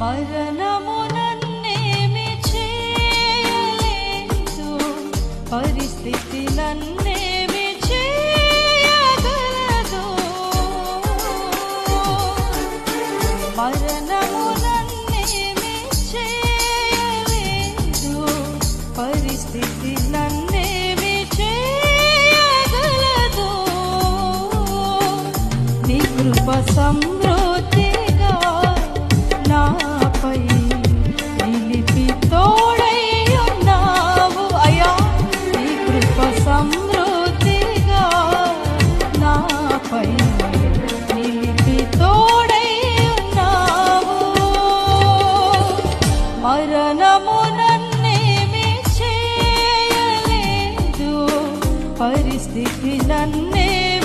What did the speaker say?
మరణము చేయలేదు పరిస్థితి చేయగలదు మరణము చేయలేదు పరిస్థితి కృప పరిస్థితి నన్నే